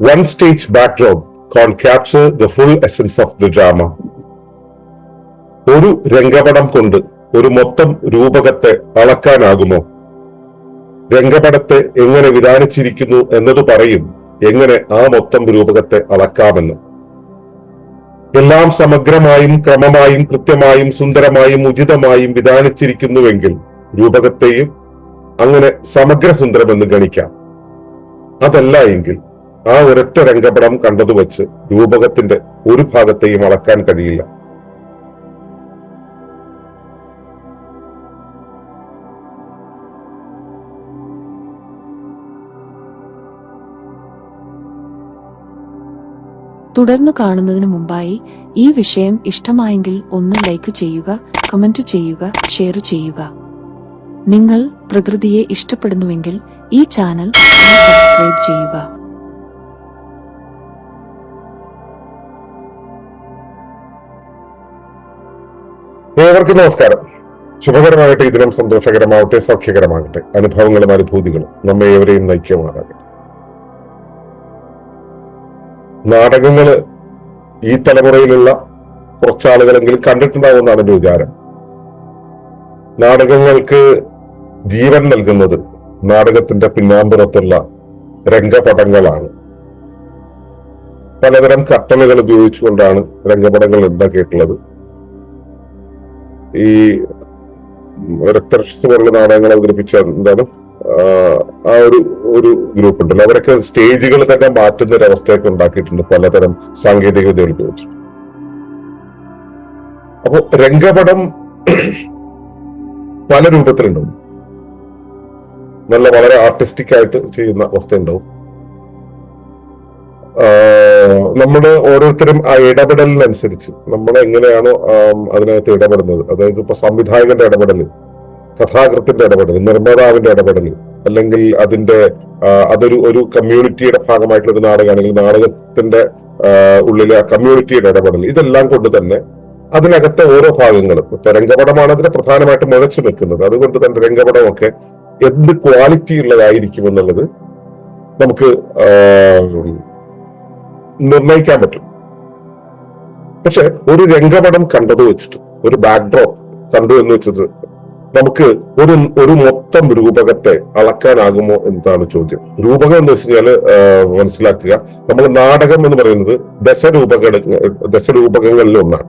one stage backdrop can capture the full essence of the drama. ഒരു രംഗപടം കൊണ്ട് ഒരു മൊത്തം രൂപകത്തെ അളക്കാനാകുമോ? രംഗപടത്തെ എങ്ങനെ വിധാനിച്ചിരിക്കുന്നു എന്നത് പറയും എങ്ങനെ ആ മൊത്തം രൂപകത്തെ അളക്കാമെന്ന്. എല്ലാം സമഗ്രമായും ക്രമമായും കൃത്യമായും സുന്ദരമായും ഉചിതമായും വിധാനിച്ചിരിക്കുന്നുവെങ്കിൽ രൂപകത്തെയും അങ്ങനെ സമഗ്ര സുന്ദരമെന്ന് ഗണിക്കാം. അതല്ല എങ്കിൽ ആ ഒരൊറ്റ രംഗപടം കണ്ടതു വച്ച് രൂപകത്തിന്റെ ഒരു ഭാഗത്തെയും അളക്കാൻ കഴിയില്ല. തുടർന്നു കാണുന്നതിന് മുമ്പായി ഈ വിഷയം ഇഷ്ടമായെങ്കിൽ ഒന്ന് ലൈക്ക് ചെയ്യുക കമന്റ് ചെയ്യുക ഷെയർ ചെയ്യുക. നിങ്ങൾ പ്രകൃതിയെ ഇഷ്ടപ്പെടുന്നുവെങ്കിൽ ഈ ചാനൽ സബ്സ്ക്രൈബ് ചെയ്യുക. ഏവർക്കും നമസ്കാരം. ശുഭകരമാകട്ടെ. ഇതിനും സന്തോഷകരമാവട്ടെ സൗഖ്യകരമാകട്ടെ. അനുഭവങ്ങളും അനുഭൂതികളും നമ്മെ ഏവരെയും നയിക്കുമാറാകട്ടെ. നാടകങ്ങൾ ഈ തലമുറയിലുള്ള കുറച്ചാളുകളെങ്കിലും കണ്ടിട്ടുണ്ടാവുമെന്നാണ് എന്റെ വിചാരം നാടകങ്ങൾക്ക് ജീവൻ നൽകുന്നത് നാടകത്തിന്റെ പിന്നാമ്പുറത്തുള്ള രംഗപടങ്ങളാണ്. പലതരം കട്ടലുകൾ ഉപയോഗിച്ചുകൊണ്ടാണ് രംഗപടങ്ങൾ ഉണ്ടാക്കിയിട്ടുള്ളത്. ഈ രക്തരക്ഷസ് പോലുള്ള നാടകങ്ങൾ അവതരിപ്പിച്ച എന്താണ്? ആ, ഒരു ഒരു ഗ്രൂപ്പ് ഉണ്ടല്ലോ. അവരൊക്കെ സ്റ്റേജുകൾ തന്നെ മാറ്റുന്ന ഒരു അവസ്ഥയൊക്കെ ഉണ്ടാക്കിയിട്ടുണ്ട്. പലതരം സാങ്കേതിക വിദ്യകൾ ഉപയോഗിച്ച്. അപ്പോ രംഗപടം പല രൂപത്തിലുണ്ടാവും. നല്ല വളരെ ആർട്ടിസ്റ്റിക് ആയിട്ട് ചെയ്യുന്ന അവസ്ഥ ഉണ്ടാവും നമ്മുടെ ഓരോരുത്തരും ആ ഇടപെടലിനനുസരിച്ച് നമ്മൾ എങ്ങനെയാണോ അതിനകത്ത് ഇടപെടുന്നത്. അതായത് ഇപ്പൊ സംവിധായകന്റെ ഇടപെടൽ കഥാകൃത്തിന്റെ ഇടപെടൽ നിർമ്മാതാവിന്റെ ഇടപെടൽ അല്ലെങ്കിൽ അതിന്റെ അതൊരു ഒരു കമ്മ്യൂണിറ്റിയുടെ ഭാഗമായിട്ടുള്ള ഒരു നാടകമാണെങ്കിൽ നാടകത്തിന്റെ ഉള്ളിലെ ആ കമ്മ്യൂണിറ്റിയുടെ ഇടപെടൽ ഇതെല്ലാം കൊണ്ട് തന്നെ അതിനകത്തെ ഓരോ ഭാഗങ്ങളും ഇപ്പൊ രംഗപടമാണ് അതിന് പ്രധാനമായിട്ട് മുഴച്ചു നിൽക്കുന്നത്. അതുകൊണ്ട് തന്നെ രംഗപടമൊക്കെ എന്ത് ക്വാളിറ്റി ഉള്ളതായിരിക്കും എന്നുള്ളത് നമുക്ക് നിർണയിക്കാൻ പറ്റും. പക്ഷെ ഒരു രംഗപടം കണ്ടത് വെച്ചിട്ട് ഒരു ബാക്ക്ഡ്രോപ്പ് കണ്ടു എന്ന് വെച്ചത് നമുക്ക് ഒരു ഒരു മൊത്തം രൂപകത്തെ അളക്കാനാകുമോ എന്നതാണ് ചോദ്യം. രൂപകം എന്ന് വെച്ച് മനസ്സിലാക്കുക. നമ്മൾ നാടകം എന്ന് പറയുന്നത് ദശരൂപക ദശരൂപകങ്ങളിൽ ഒന്നാണ്.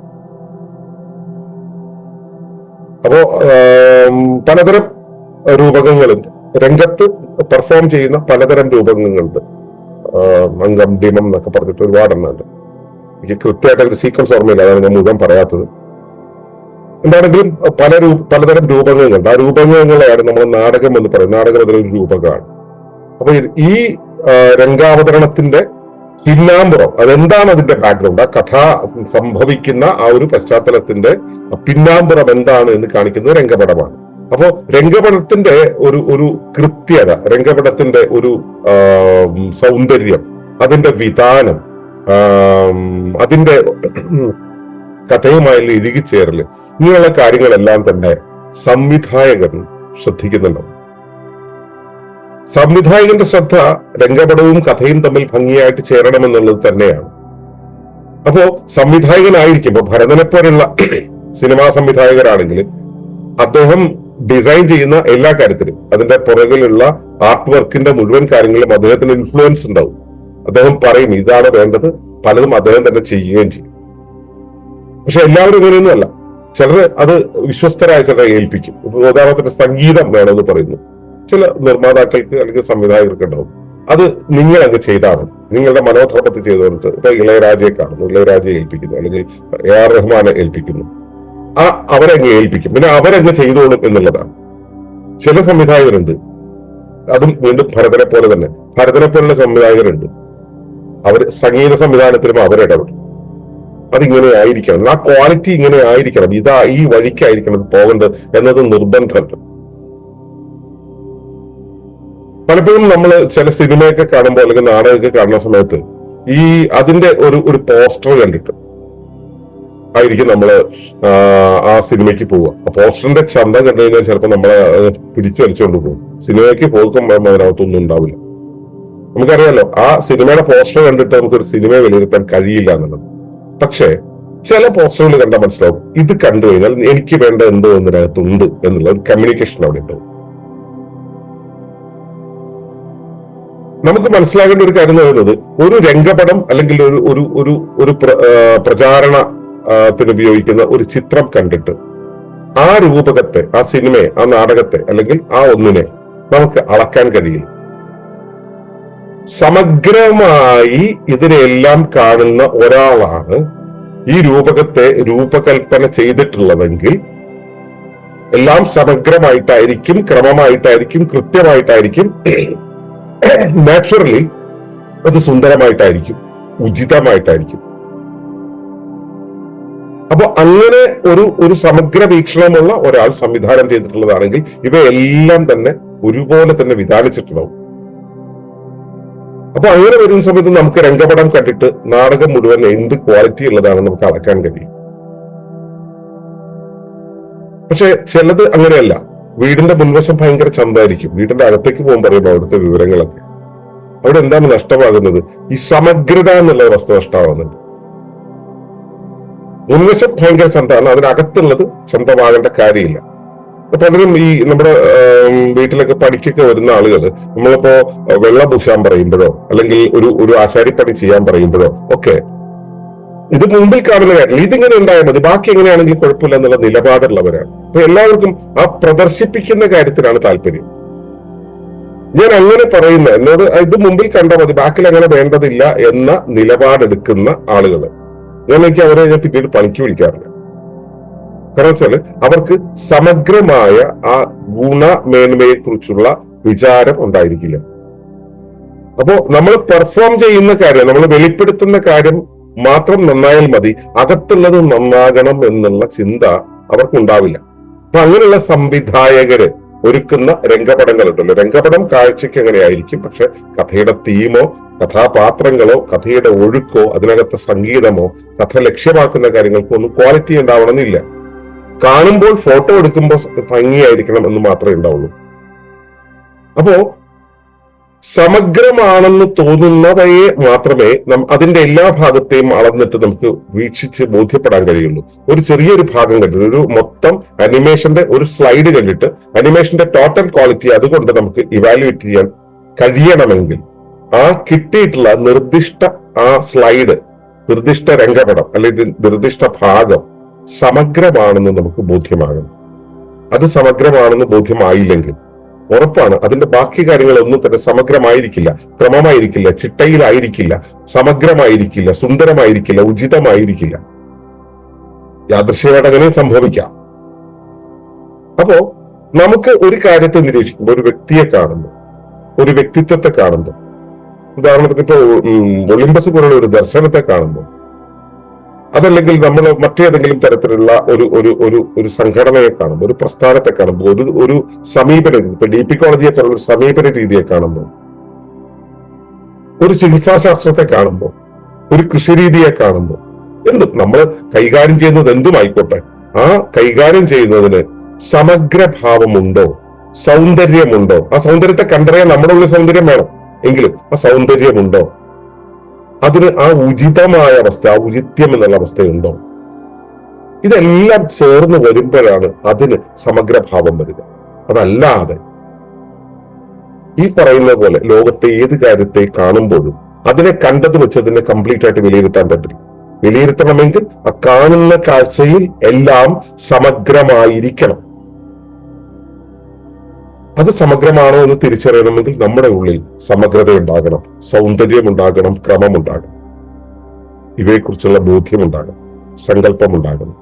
അപ്പോ പലതരം രൂപകങ്ങളുണ്ട്. രംഗത്ത് പെർഫോം ചെയ്യുന്ന പലതരം രൂപകങ്ങളുണ്ട്. അംഗം ഡിമം എന്നൊക്കെ പറഞ്ഞിട്ട് ഒരുപാടെണ്ണുണ്ട് എനിക്ക് കൃത്യമായിട്ട് ഒരു സീക്വൻസ് ഓർമ്മയില്ല അതാണ് ഞാൻ മുഖം പറയാത്തത്. എന്താണെങ്കിലും പല രൂപ പലതരം രൂപങ്ങളുണ്ട്. ആ രൂപങ്ങളെയാണ് നമ്മൾ നാടകം എന്ന് പറയുന്നത്. നാടകം ഒരു രൂപകമാണ് അപ്പൊ ഈ രംഗാവതരണത്തിന്റെ പിന്നാമ്പുറം അതെന്താണ് അതിന്റെ ബാക്ക്ഗ്രൗണ്ട് ആ കഥ സംഭവിക്കുന്ന ആ ഒരു പശ്ചാത്തലത്തിന്റെ പിന്നാമ്പുറം എന്താണ് എന്ന് കാണിക്കുന്നത് രംഗപടമാണ്. അപ്പോ രംഗപടത്തിന്റെ ഒരു ഒരു കൃത്യത രംഗപടത്തിന്റെ ഒരു സൗന്ദര്യം അതിന്റെ വിധാനം അതിന്റെ കഥയുമായുള്ള ഇഴുകിച്ചേരൽ ഇങ്ങനെയുള്ള കാര്യങ്ങളെല്ലാം തന്നെ സംവിധായകൻ ശ്രദ്ധിക്കുന്നുണ്ടാവും സംവിധായകന്റെ ശ്രദ്ധ രംഗപടവും കഥയും തമ്മിൽ ഭംഗിയായിട്ട് ചേരണമെന്നുള്ളത് തന്നെയാണ്. അപ്പോ സംവിധായകനായിരിക്കും ഇപ്പൊ ഭരതനെ പോലുള്ള സിനിമാ സംവിധായകരാണെങ്കിൽ അദ്ദേഹം ഡിസൈൻ ചെയ്യുന്ന എല്ലാ കാര്യത്തിലും. അതിന്റെ പുറകിലുള്ള ആർട്ട് വർക്കിന്റെ മുഴുവൻ കാര്യങ്ങളിലും അദ്ദേഹത്തിന് ഇൻഫ്ലുവൻസ് ഉണ്ടാവും. അദ്ദേഹം പറയും ഇതാണ് വേണ്ടത്. പലതും അദ്ദേഹം തന്നെ ചെയ്യുകയും ചെയ്യും. പക്ഷെ എല്ലാവരും ഇങ്ങനെയൊന്നുമല്ല ചിലർ അത് വിശ്വസ്തരായ ചിലരെ ഏൽപ്പിക്കും. ഉദാഹരണത്തിന്റെ ഉദാഹരണത്തിന് സംഗീതം വേണമെന്ന് പറയുന്നു. ചില നിർമ്മാതാക്കൾക്ക് അല്ലെങ്കിൽ സംവിധായകർക്ക് ഉണ്ടാവും. അത് നിങ്ങൾ അങ്ങ് ചെയ്താൽ മതി. നിങ്ങളുടെ മനോധർമ്മത്തിൽ ചെയ്തു കൊടുത്ത് ഇപ്പൊ ഇളയരാജയെ കാണുന്നു ഇളയരാജയെ ഏൽപ്പിക്കുന്നു അല്ലെങ്കിൽ എ ആർ റഹ്മാനെ ഏൽപ്പിക്കുന്നു. ആ അവരങ്ങ് ഏൽപ്പിക്കും. പിന്നെ അവരങ്ങ് ചെയ്തോളും എന്നുള്ളതാണ്. ചില സംവിധായകരുണ്ട്. അതും വീണ്ടും ഭരതനെ പോലെ തന്നെ. ഭരതനെ പോലുള്ള സംവിധായകരുണ്ട്. അവർ സംഗീത സംവിധാനത്തിലും അവരിടപെടും അതിങ്ങനെ ആയിരിക്കണം. ആ ക്വാളിറ്റി ഇങ്ങനെ ആയിരിക്കണം. ഇതാ ഈ വഴിക്കായിരിക്കണം പോകേണ്ടത് എന്നത് നിർബന്ധമുണ്ട് പലപ്പോഴും നമ്മൾ ചില സിനിമയൊക്കെ കാണുമ്പോൾ അല്ലെങ്കിൽ നാടകമൊക്കെ കാണുന്ന സമയത്ത് ഈ അതിന്റെ ഒരു ഒരു പോസ്റ്റർ കണ്ടിട്ട് ആയിരിക്കും നമ്മൾ ആ, സിനിമയ്ക്ക് പോവുക. ആ പോസ്റ്ററിന്റെ ചന്തം കണ്ടു കഴിഞ്ഞാൽ ചിലപ്പോൾ നമ്മളെ പിടിച്ചു വലിച്ചുകൊണ്ട് പോകും. സിനിമയ്ക്ക് പോകുമ്പോൾ അതിനകത്തൊന്നും ഉണ്ടാവില്ല. നമുക്കറിയാലോ ആ സിനിമയുടെ പോസ്റ്റർ കണ്ടിട്ട് നമുക്കൊരു സിനിമയെ വിലയിരുത്താൻ കഴിയില്ല എന്നുള്ളത്. പക്ഷേ ചില പോസ്റ്ററുകൾ കണ്ടാൽ മനസ്സിലാവും ഇത് കണ്ടു കഴിഞ്ഞാൽ എനിക്ക് വേണ്ട എന്തോ ഇതിനകത്തുണ്ട് എന്നുള്ള ഒരു കമ്മ്യൂണിക്കേഷൻ അവിടെ ഉണ്ടാവും. നമുക്ക് മനസ്സിലാകേണ്ട ഒരു കാര്യം എന്ന് പറയുന്നത് ഒരു രംഗപടം അല്ലെങ്കിൽ ഒരു ഒരു ഒരു ഒരു പ്ര- ആ, പ്രചാരണത്തിന് ഉപയോഗിക്കുന്ന ഒരു ചിത്രം കണ്ടിട്ട് ആ രൂപകത്തെ ആ സിനിമയെ ആ നാടകത്തെ അല്ലെങ്കിൽ ആ ഒന്നിനെ നമുക്ക് അളക്കാൻ കഴിയും സമഗ്രമായി ഇതിനെല്ലാം കാണുന്ന ഒരാളാണ് ഈ രൂപകത്തെ രൂപകൽപ്പന ചെയ്തിട്ടുള്ളതെങ്കിൽ എല്ലാം സമഗ്രമായിട്ടായിരിക്കും ക്രമമായിട്ടായിരിക്കും കൃത്യമായിട്ടായിരിക്കും നാച്ചുറലി അത് സുന്ദരമായിട്ടായിരിക്കും ഉചിതമായിട്ടായിരിക്കും. അപ്പൊ അങ്ങനെ ഒരു ഒരു സമഗ്ര വീക്ഷണമുള്ള ഒരാൾ സംവിധാനം ചെയ്തിട്ടുള്ളതാണെങ്കിൽ ഇവയെല്ലാം തന്നെ ഒരുപോലെ തന്നെ വിധാനിച്ചിട്ടുണ്ടാവും അപ്പൊ അങ്ങനെ വരുന്ന സമയത്ത് നമുക്ക് രംഗപടം കണ്ടിട്ട് നാടകം മുഴുവൻ എന്ത് ക്വാളിറ്റി ഉള്ളതാണെന്ന് നമുക്ക് അളക്കാൻ കഴിയും. പക്ഷെ ചിലത് അങ്ങനെയല്ല. വീടിന്റെ മുൻവശം ഭയങ്കര ചന്തായിരിക്കും. വീടിന്റെ അകത്തേക്ക് പോകുമ്പോൾ പറയുമ്പോൾ അവിടുത്തെ വിവരങ്ങളൊക്കെ. അവിടെ എന്താണ് നഷ്ടമാകുന്നത്? ഈ സമഗ്രത എന്നുള്ള വസ്തു നഷ്ടമാകുന്നുണ്ട്. മുൻവശം ഭയങ്കര ചന്തമാണ് അതിനകത്തുള്ളത് ചന്തമാകേണ്ട കാര്യമില്ല. പലരും ഈ നമ്മുടെ വീട്ടിലൊക്കെ പണിക്കൊക്കെ വരുന്ന ആളുകൾ നമ്മളിപ്പോ വെള്ളം പൂശാൻ പറയുമ്പോഴോ അല്ലെങ്കിൽ ഒരു ഒരു ആശാരിപ്പണി ചെയ്യാൻ പറയുമ്പോഴോ ഒക്കെ ഇത് മുമ്പിൽ കാണുന്ന കാര്യം ഇതിങ്ങനെ ഉണ്ടായാൽ മതി. ബാക്കി എങ്ങനെയാണെങ്കിലും കുഴപ്പമില്ല എന്നുള്ള നിലപാടുള്ളവരാണ്. അപ്പൊ എല്ലാവർക്കും ആ പ്രദർശിപ്പിക്കുന്ന കാര്യത്തിലാണ് താല്പര്യം. ഞാൻ അങ്ങനെ പറയുന്ന എന്നോട് ഇത് മുമ്പിൽ കണ്ടാൽ മതി. ബാക്കിൽ അങ്ങനെ വേണ്ടതില്ല എന്ന നിലപാടെടുക്കുന്ന ആളുകൾ എനിക്ക് അവരെ ഞാൻ പിന്നീട് പണിക്ക് വിളിക്കാറില്ല. കാരണം വെച്ചാൽ അവർക്ക് സമഗ്രമായ ആ ഗുണമേന്മയെ കുറിച്ചുള്ള വിചാരം ഉണ്ടായിരിക്കില്ല. അപ്പോ നമ്മൾ പെർഫോം ചെയ്യുന്ന കാര്യം നമ്മൾ വെളിപ്പെടുത്തുന്ന കാര്യം മാത്രം നന്നായാൽ മതി അകത്തുള്ളത് നന്നാകണം എന്നുള്ള ചിന്ത അവർക്കുണ്ടാവില്ല. അപ്പൊ അങ്ങനെയുള്ള സംവിധായകര് ഒരുക്കുന്ന രംഗപടങ്ങളുണ്ടല്ലോ. രംഗപടം കാഴ്ചയ്ക്ക് എങ്ങനെയായിരിക്കും? പക്ഷെ കഥയുടെ തീമോ കഥാപാത്രങ്ങളോ കഥയുടെ ഒഴുക്കോ അതിനകത്തെ സംഗീതമോ കഥ ലക്ഷ്യമാക്കുന്ന കാര്യങ്ങൾക്കോ ഒന്നും ക്വാളിറ്റി ഉണ്ടാവണമെന്നില്ല. കാണുമ്പോൾ ഫോട്ടോ എടുക്കുമ്പോൾ ഭംഗിയായിരിക്കണം എന്ന് മാത്രമേ ഉണ്ടാവുള്ളൂ. അപ്പോ സമഗ്രമാണെന്ന് തോന്നുന്നവയെ മാത്രമേ അതിന്റെ എല്ലാ ഭാഗത്തെയും അളന്നിട്ട് നമുക്ക് വീക്ഷിച്ച് ബോധ്യപ്പെടാൻ കഴിയുള്ളൂ. ഒരു ചെറിയൊരു ഭാഗം കണ്ടിട്ട് ഒരു മൊത്തം അനിമേഷന്റെ ഒരു സ്ലൈഡ് കണ്ടിട്ട് അനിമേഷന്റെ ടോട്ടൽ ക്വാളിറ്റി അതുകൊണ്ട് നമുക്ക് ഇവാലുവേറ്റ് ചെയ്യാൻ കഴിയണമെങ്കിൽ ആ കിട്ടിയിട്ടുള്ള നിർദ്ദിഷ്ട ആ സ്ലൈഡ് നിർദ്ദിഷ്ട രംഗപടം അല്ലെങ്കിൽ നിർദ്ദിഷ്ട ഭാഗം സമഗ്രമാണെന്ന് നമുക്ക് ബോധ്യമാകണം. അത് സമഗ്രമാണെന്ന് ബോധ്യമായില്ലെങ്കിൽ ഉറപ്പാണ്. അതിന്റെ ബാക്കി കാര്യങ്ങളൊന്നും തന്നെ സമഗ്രമായിരിക്കില്ല. ക്രമമായിരിക്കില്ല. ചിട്ടയിലായിരിക്കില്ല. സമഗ്രമായിരിക്കില്ല. സുന്ദരമായിരിക്കില്ല. ഉചിതമായിരിക്കില്ല. യാദൃശ്യമായിട്ട് അങ്ങനെ സംഭവിക്കാം. അപ്പോ നമുക്ക് ഒരു കാര്യത്തെ നിരീക്ഷിക്കുമ്പോൾ ഒരു വ്യക്തിയെ കാണുന്നു ഒരു വ്യക്തിത്വത്തെ കാണുന്നു ഉദാഹരണത്തിന് ഇപ്പോ ഒളിമ്പസ് പോലുള്ള ഒരു ദർശനത്തെ കാണുമ്പോൾ അതല്ലെങ്കിൽ നമ്മൾ മറ്റേതെങ്കിലും തരത്തിലുള്ള ഒരു ഒരു ഒരു ഒരു സംഘടനയെ കാണുമ്പോൾ ഒരു പ്രസ്ഥാനത്തെ കാണുമ്പോൾ ഒരു ഒരു സമീപന ഇപ്പൊ ഡി പി കോളേജിയെ ഒരു സമീപന രീതിയെ കാണുമ്പോൾ ഒരു ചികിത്സാശാസ്ത്രത്തെ കാണുമ്പോൾ ഒരു കൃഷിരീതിയെ കാണുമ്പോൾ എന്തും നമ്മൾ കൈകാര്യം ചെയ്യുന്നത് എന്തും ആയിക്കോട്ടെ ആ കൈകാര്യം ചെയ്യുന്നതിന് സമഗ്രഭാവമുണ്ടോ സൗന്ദര്യമുണ്ടോ? ആ സൗന്ദര്യത്തെ കണ്ടറിയാൻ നമ്മുടെ ഉള്ളിൽ സൗന്ദര്യം വേണം. എങ്കിലും ആ സൗന്ദര്യമുണ്ടോ? അതിന് ആ ഉചിതമായ അവസ്ഥ ആ ഉചിത്യം എന്നുള്ള അവസ്ഥയുണ്ടോ? ഇതെല്ലാം ചേർന്ന് വരുമ്പോഴാണ് അതിന് സമഗ്രഭാവം വരിക. അതല്ലാതെ ഈ പറയുന്ന പോലെ ലോകത്തെ ഏത് കാര്യത്തെ കാണുമ്പോഴും അതിനെ കണ്ടത് വെച്ച് അതിനെ കംപ്ലീറ്റ് ആയിട്ട് വിലയിരുത്താൻ പറ്റില്ല. വിലയിരുത്തണമെങ്കിൽ ആ കാണുന്ന കാഴ്ചയിൽ എല്ലാം സമഗ്രമായിരിക്കണം. അത് സമഗ്രമാണോ എന്ന് തിരിച്ചറിയണമെങ്കിൽ നമ്മുടെ ഉള്ളിൽ സമഗ്രത ഉണ്ടാകണം സൗന്ദര്യം ഉണ്ടാകണം ക്രമമുണ്ടാകണം ഇവയെക്കുറിച്ചുള്ള ബോധ്യമുണ്ടാകണം സങ്കല്പമുണ്ടാകണം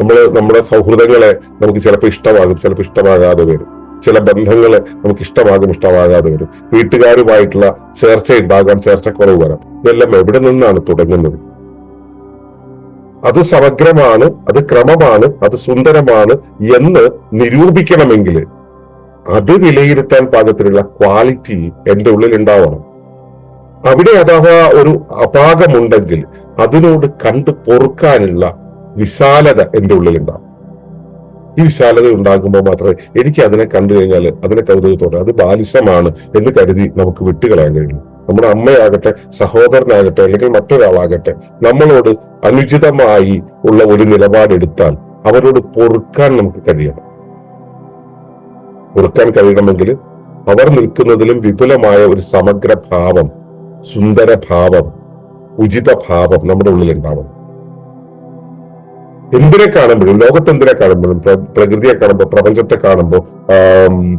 നമ്മൾ നമ്മുടെ സൗഹൃദങ്ങളെ നമുക്ക് ചിലപ്പോൾ ഇഷ്ടമാകും ചിലപ്പോൾ ഇഷ്ടമാകാതെ വരും. ചില ബന്ധങ്ങളെ നമുക്ക് ഇഷ്ടമാകും ഇഷ്ടമാകാതെ വരും. വീട്ടുകാരുമായിട്ടുള്ള ചേർച്ച ഉണ്ടാകാം ചേർച്ചക്കുറവ് വരാം. ഇതെല്ലാം എവിടെ നിന്നാണ് തുടങ്ങുന്നത്? അത് സമഗ്രമാണ് അത് ക്രമമാണ് അത് സുന്ദരമാണ് എന്ന് നിരൂപിക്കണമെങ്കിൽ അത് വിലയിരുത്താൻ പാകത്തിലുള്ള ക്വാളിറ്റി എന്റെ ഉള്ളിൽ ഉണ്ടാവണം. അവിടെ അഥവാ ഒരു അപാകമുണ്ടെങ്കിൽ അതിനോട് കണ്ടു പൊറുക്കാനുള്ള വിശാലത എന്റെ ഉള്ളിൽ ഉണ്ടാവും. ഈ വിശാലത ഉണ്ടാകുമ്പോൾ മാത്രമേ എനിക്ക് അതിനെ കണ്ടു കഴിഞ്ഞാൽ അതിനെ കൗതുകത്തോടെ അത് ബാലിശമാണ് എന്ന് കരുതി നമുക്ക് വിട്ടുകളയാൻ കഴിയും. നമ്മുടെ അമ്മയാകട്ടെ സഹോദരനാകട്ടെ അല്ലെങ്കിൽ മറ്റൊരാളാകട്ടെ നമ്മളോട് അനുചിതമായി ഉള്ള ഒരു നിലപാടെടുത്താൽ അവരോട് പൊറുക്കാൻ നമുക്ക് കഴിയണം. പൊറുക്കാൻ കഴിയണമെങ്കിൽ അവർ നിൽക്കുന്നതിലും വിപുലമായ ഒരു സമഗ്ര ഭാവം സുന്ദര ഭാവം ഉചിത ഭാവം നമ്മുടെ ഉള്ളിൽ ഉണ്ടാവണം എന്തിനെ കാണുമ്പോഴും ലോകത്തെന്തിനെ കാണുമ്പോഴും പ്രകൃതിയെ കാണുമ്പോൾ പ്രപഞ്ചത്തെ കാണുമ്പോൾ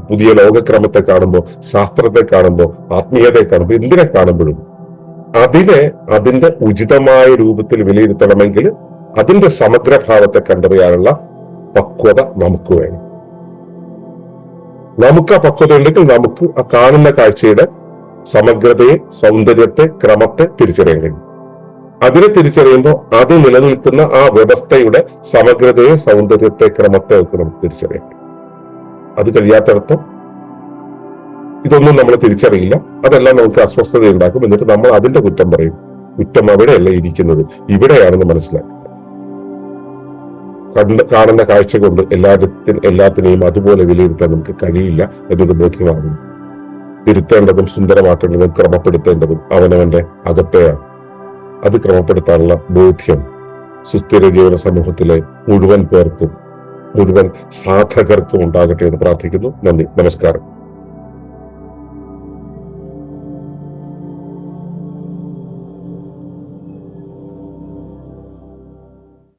പുതിയ ലോകക്രമത്തെ കാണുമ്പോൾ ശാസ്ത്രത്തെ കാണുമ്പോൾ ആത്മീയതയെ കാണുമ്പോൾ എന്തിനെ കാണുമ്പോഴും അതിനെ അതിന്റെ ഉചിതമായ രൂപത്തിൽ വിലയിരുത്തണമെങ്കിൽ അതിന്റെ സമഗ്രഭാവത്തെ കണ്ടറിയാനുള്ള പക്വത നമുക്ക് വേണം. നമുക്ക് ആ പക്വത ഉണ്ടെങ്കിൽ നമുക്ക് ആ കാണുന്ന കാഴ്ചയുടെ സമഗ്രതയെ സൗന്ദര്യത്തെ ക്രമത്തെ തിരിച്ചറിയാൻ കഴിയും. അതിനെ തിരിച്ചറിയുമ്പോൾ അത് നിലനിൽക്കുന്ന ആ വ്യവസ്ഥയുടെ സമഗ്രതയെ സൗന്ദര്യത്തെ ക്രമത്തെ ഒക്കെ നമുക്ക് തിരിച്ചറിയാം അത് കഴിയാത്തടത്ത് ഇതൊന്നും നമ്മൾ തിരിച്ചറിയില്ല. അതെല്ലാം നമുക്ക് അസ്വസ്ഥത ഉണ്ടാക്കും എന്നിട്ട് നമ്മൾ അതിന്റെ കുറ്റം പറയും. കുറ്റം അവിടെയല്ല ഇരിക്കുന്നത്. ഇവിടെയാണെന്ന് മനസ്സിലാക്കുക. കണ്ട് കാണുന്ന കാഴ്ച കൊണ്ട് എല്ലാത്തിനും എല്ലാത്തിനെയും അതുപോലെ വിലയിരുത്താൻ നമുക്ക് കഴിയില്ല എന്നൊരു ബോധ്യമാകുന്നു തിരുത്തേണ്ടതും സുന്ദരമാക്കേണ്ടതും ക്രമപ്പെടുത്തേണ്ടതും അവനവന്റെ അകത്തെയാണ്. അത് ക്രമപ്പെടുത്താനുള്ള ബോധ്യം സുസ്ഥിര ജീവന സമൂഹത്തിലെ മുഴുവൻ പേർക്കും മുഴുവൻ സാധകർക്കും ഉണ്ടാകട്ടെ എന്ന് പ്രാർത്ഥിക്കുന്നു. നന്ദി. നമസ്കാരം.